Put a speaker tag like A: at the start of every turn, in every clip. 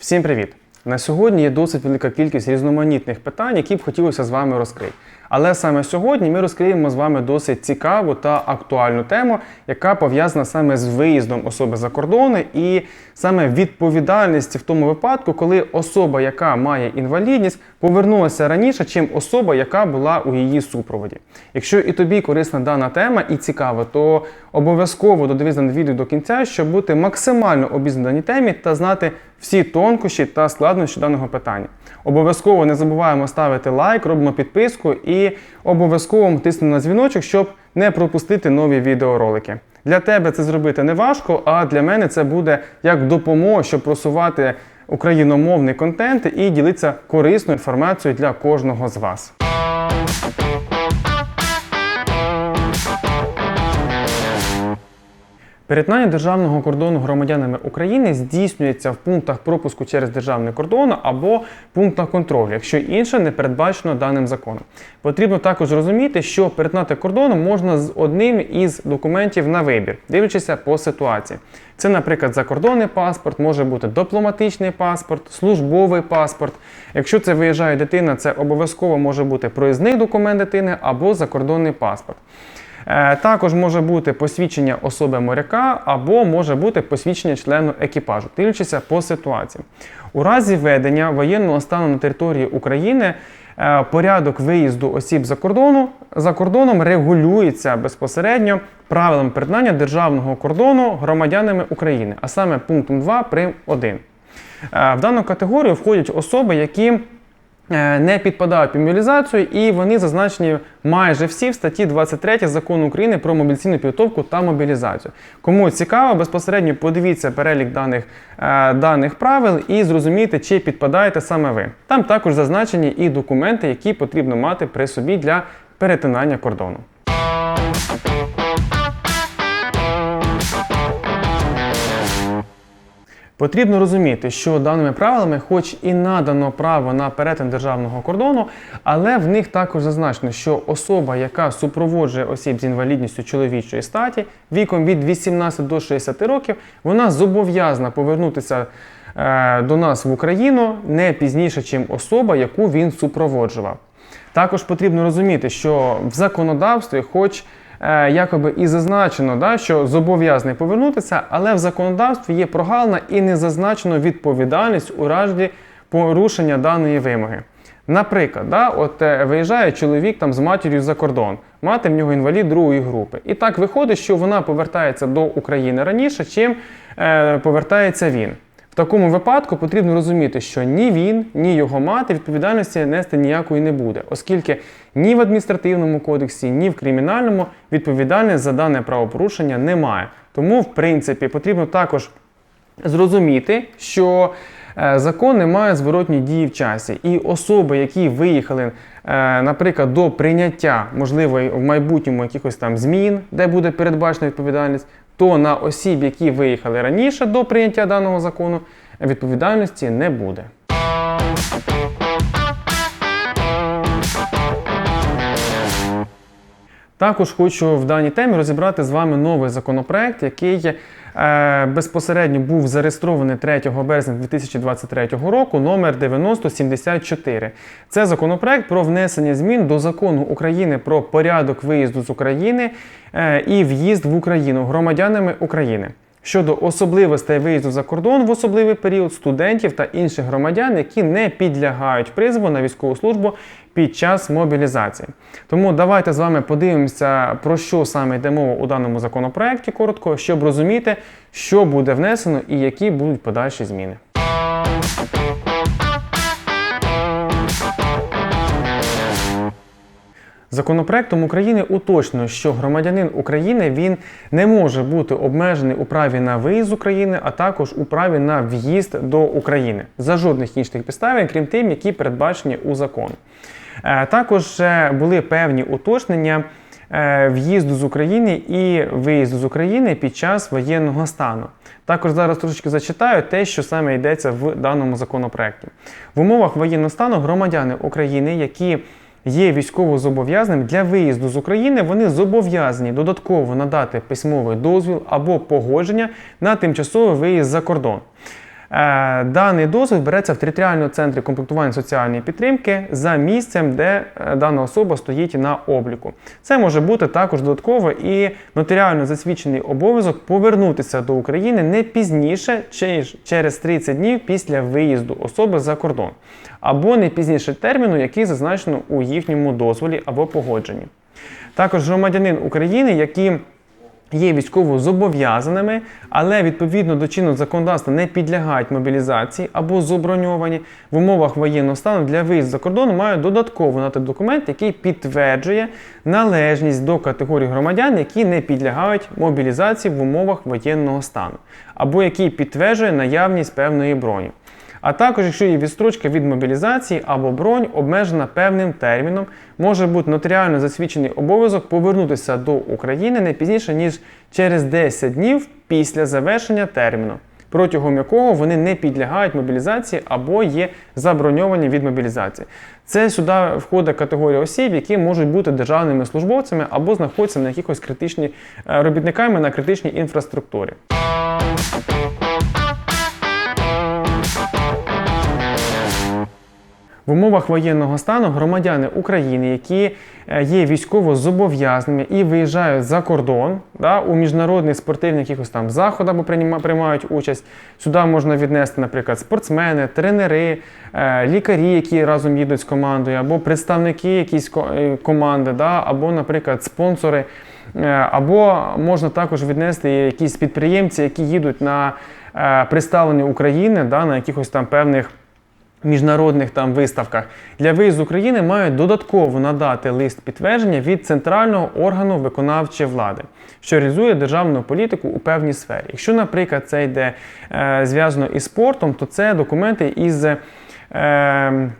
A: Всім привіт! На сьогодні є досить велика кількість різноманітних питань, які б хотілося з вами розкрити. Але саме сьогодні ми розкриємо з вами досить цікаву та актуальну тему, яка пов'язана саме з виїздом особи за кордони і саме відповідальності в тому випадку, коли особа, яка має інвалідність, повернулася раніше, чим особа, яка була у її супроводі. Якщо і тобі корисна дана тема і цікава, то обов'язково додивись дане відео до кінця, щоб бути максимально даній темі та знати всі тонкощі та складнощі даного питання. Обов'язково не забуваємо ставити лайк, робимо підписку і обов'язково тисни на дзвіночок, щоб не пропустити нові відеоролики. Для тебе це зробити не важко, а для мене це буде як допомога, щоб просувати україномовний контент і ділитися корисною інформацією для кожного з вас. Перетинання державного кордону громадянами України здійснюється в пунктах пропуску через державний кордон або пунктах контролю, якщо інше не передбачено даним законом. Потрібно також розуміти, що перетинати кордон можна з одним із документів на вибір, дивлячися по ситуації. Це, наприклад, закордонний паспорт, може бути дипломатичний паспорт, службовий паспорт. Якщо це виїжджає дитина, це обов'язково може бути проїзний документ дитини або закордонний паспорт. Е, Також може бути посвідчення особи моряка або може бути посвідчення члену екіпажу, дивлячися по ситуації. У разі введення воєнного стану на території України е, порядок виїзду осіб за кордону за кордоном регулюється безпосередньо правилами перетинання державного кордону громадянами України, а саме пунктом 2 прим 1. Е, В дану категорію входять особи, які не підпадають під мобілізацію, і вони зазначені майже всі в статті 23 закону України про мобілізаційну підготовку та мобілізацію. Кому цікаво, безпосередньо подивіться перелік даних, е, даних правил і зрозумійте, чи підпадаєте саме ви. Там також зазначені і документи, які потрібно мати при собі для перетинання кордону. Потрібно розуміти, що даними правилами, хоч і надано право на перетин державного кордону, але в них також зазначено, що особа, яка супроводжує осіб з інвалідністю чоловічої статі віком від 18 до 60 років, вона зобов'язана повернутися е, до нас в Україну не пізніше, ніж особа, яку він супроводжував. Також потрібно розуміти, що в законодавстві, хоч якоби і зазначено, да, що зобов'язаний повернутися, але в законодавстві є прогалина і не зазначено відповідальність у разі порушення даної вимоги. Наприклад, да, от е, виїжджає чоловік там з матір'ю за кордон, мати в нього інвалід другої групи. І так виходить, що вона повертається до України раніше, чим е, повертається він. Такому випадку потрібно розуміти, що ні він, ні його мати відповідальності нести ніякої не буде, оскільки ні в адміністративному кодексі, ні в кримінальному відповідальність за дане правопорушення немає. Тому, в принципі, потрібно також зрозуміти, що е, закон не має зворотній дії в часі, і особи, які виїхали, е, наприклад, до прийняття, можливо, в майбутньому якихось там змін, де буде передбачена відповідальність, то на осіб, які виїхали раніше до прийняття даного закону, відповідальності не буде. Також хочу в даній темі розібрати з вами новий законопроект, який е, безпосередньо був зареєстрований 3 березня 2023 року, номер 9074. Це законопроект про внесення змін до закону України про порядок виїзду з України е, і в'їзд в Україну громадянами України. Щодо особливостей виїзду за кордон в особливий період студентів та інших громадян, які не підлягають призову на військову службу під час мобілізації. Тому давайте з вами подивимося, про що саме йде мова у даному законопроекті коротко, щоб розуміти, що буде внесено і які будуть подальші зміни. Законопроектом України уточнено, що громадянин України він не може бути обмежений у праві на виїзд з України, а також у праві на в'їзд до України за жодних інших підстав, крім тим, які передбачені у законі. Е, Також е, були певні уточнення е, в'їзду з України і виїзду з України під час воєнного стану. Також зараз трошечки зачитаю те, що саме йдеться в даному законопроекті. В умовах воєнного стану громадяни України, які є військовозобов'язаним для виїзду з України, вони зобов'язані додатково надати письмовий дозвіл або погодження на тимчасовий виїзд за кордон. Е, Даний дозвіл береться в територіальному центрі комплектування соціальної підтримки за місцем, де е, дана особа стоїть на обліку. Це може бути також додатково і нотаріально засвідчений обов'язок повернутися до України не пізніше через 30 днів після виїзду особи за кордон, або не пізніше терміну, який зазначено у їхньому дозволі або погодженні. Також громадянин України, які є військово зобов'язаними, але відповідно до чинного законодавства не підлягають мобілізації або заброньовані в умовах воєнного стану для виїзду за кордон, мають додатково надати документ, який підтверджує належність до категорії громадян, які не підлягають мобілізації в умовах воєнного стану, або який підтверджує наявність певної броні. А також, якщо є відстрочка від мобілізації або бронь обмежена певним терміном, може бути нотаріально засвідчений обов'язок повернутися до України не пізніше, ніж через 10 днів після завершення терміну, протягом якого вони не підлягають мобілізації або є заброньовані від мобілізації. Це сюди входить категорія осіб, які можуть бути державними службовцями або знаходяться на якихось критичні е, робітниками на критичній інфраструктурі. В умовах воєнного стану громадяни України, які е, є військово зобов'язаними і виїжджають за кордон да, у міжнародних спортивних якихось там заходах або приймають участь. Сюди можна віднести, наприклад, спортсмени, тренери, е, лікарі, які разом їдуть з командою, або представники якісь е, команди, да, або, наприклад, спонсори. Або можна також віднести якісь підприємці, які їдуть на представлення України да, на якихось там певних міжнародних там виставках для виїзду з України мають додатково надати лист підтвердження від центрального органу виконавчої влади, що реалізує державну політику у певній сфері. Якщо, наприклад, це йде е, зв'язано із спортом, то це документи із е, м,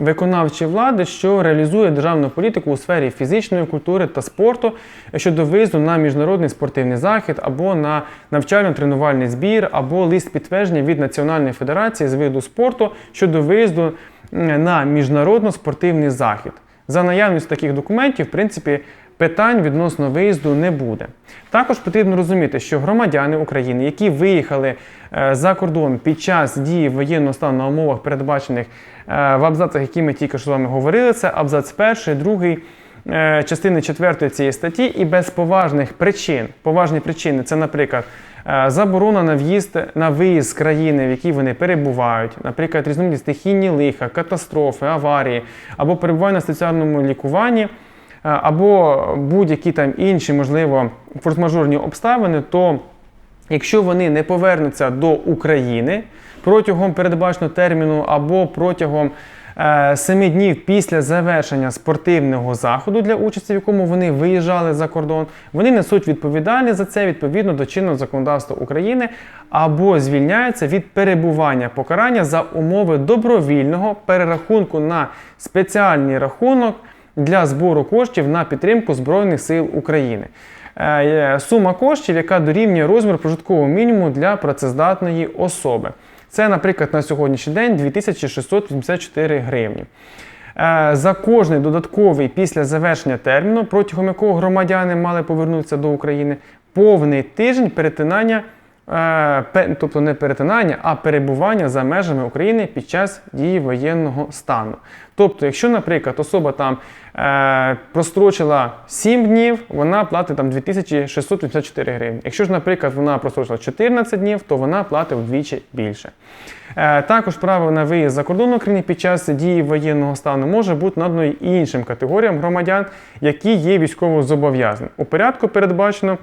A: виконавчої влади, що реалізує державну політику у сфері фізичної культури та спорту щодо виїзду на міжнародний спортивний захід або на навчально-тренувальний збір, або лист підтвердження від Національної федерації з виду спорту щодо виїзду на міжнародно-спортивний захід. За наявністю таких документів, в принципі, питань відносно виїзду не буде. Також потрібно розуміти, що громадяни України, які виїхали е, за кордон під час дії воєнного стану на умовах, передбачених е, в абзацах, які ми тільки що з вами говорили, це абзац перший, другий. е, Частини 4 цієї статті і без поважних причин. Поважні причини це, наприклад, заборона на в'їзд на виїзд з країни, в якій вони перебувають, наприклад, різноманітні стихійні лиха, катастрофи, аварії або перебування на стаціонарному лікуванні, е, або будь-які там інші, можливо, форс-мажорні обставини, то якщо вони не повернуться до України протягом передбаченого терміну або протягом е, семи днів після завершення спортивного заходу для участі, в якому вони виїжджали за кордон, вони несуть відповідальність за це відповідно до чинного законодавства України або звільняються від перебування покарання за умови добровільного перерахунку на спеціальний рахунок для збору коштів на підтримку Збройних сил України. Е, Сума коштів, яка дорівнює розміру прожиткового мінімуму для працездатної особи. Це, наприклад, на сьогоднішній день 2684 гривні. Е, За кожний додатковий після завершення терміну, протягом якого громадяни мали повернутися до України, повний тиждень перетинання, пе- тобто не перетинання, а перебування за межами України під час дії воєнного стану. Тобто, якщо, наприклад, особа там е, прострочила 7 днів, вона платить там 2684 гривні. Якщо ж, наприклад, вона прострочила 14 днів, то вона платить вдвічі більше. Е, також право на виїзд за кордон України під час дії воєнного стану може бути надано іншим категоріям громадян, які є військово зобов'язані. У порядку передбачено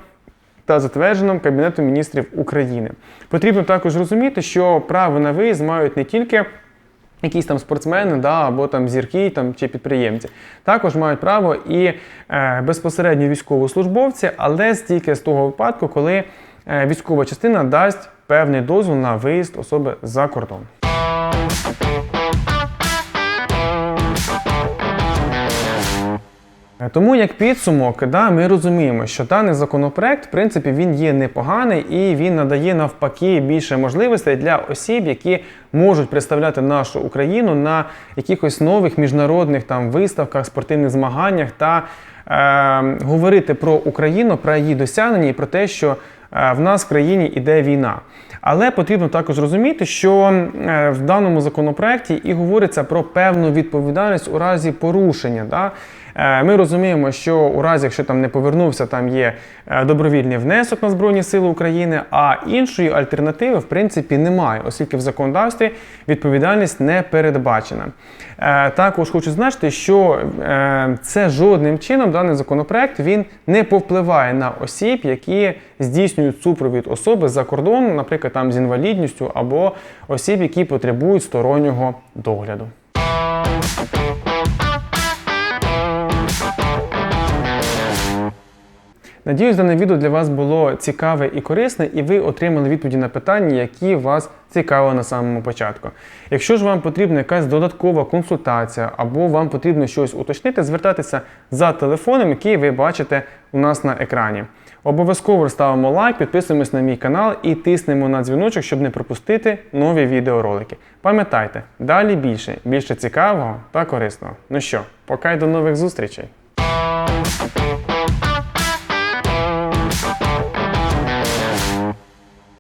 A: та затвердженим Кабінетом міністрів України. Потрібно також розуміти, що право на виїзд мають не тільки якісь там спортсмени, да, або там зірки там, чи підприємці. Також мають право і е, безпосередньо військовослужбовці, але тільки з того випадку, коли е, військова частина дасть певний дозвіл на виїзд особи за кордон. Тому як підсумок, да, ми розуміємо, що даний законопроект, в принципі, він є непоганий і він надає навпаки більше можливостей для осіб, які можуть представляти нашу Україну на якихось нових міжнародних там виставках, спортивних змаганнях та е, говорити про Україну, про її досягнення і про те, що е, в нас в країні іде війна. Але потрібно також розуміти, що е, в даному законопроекті і говориться про певну відповідальність у разі порушення. Да? Е, Ми розуміємо, що у разі, якщо там не повернувся, там є е, добровільний внесок на Збройні Сили України, а іншої альтернативи в принципі немає, оскільки в законодавстві відповідальність не передбачена. Е, Також хочу зазначити, що це жодним чином даний законопроект він не повпливає на осіб, які здійснюють супровід особи за кордоном, наприклад, там з інвалідністю або осіб, які потребують стороннього догляду. Надіюсь, дане відео для вас було цікаве і корисне, і ви отримали відповіді на питання, які вас цікавили на самому початку. Якщо ж вам потрібна якась додаткова консультація або вам потрібно щось уточнити, звертайтеся за телефоном, який ви бачите у нас на екрані. Обов'язково ставимо лайк, підписуємось на мій канал і тиснемо на дзвіночок, щоб не пропустити нові відеоролики. Пам'ятайте, далі більше, більше цікавого та корисного. Ну що, пока й до нових зустрічей!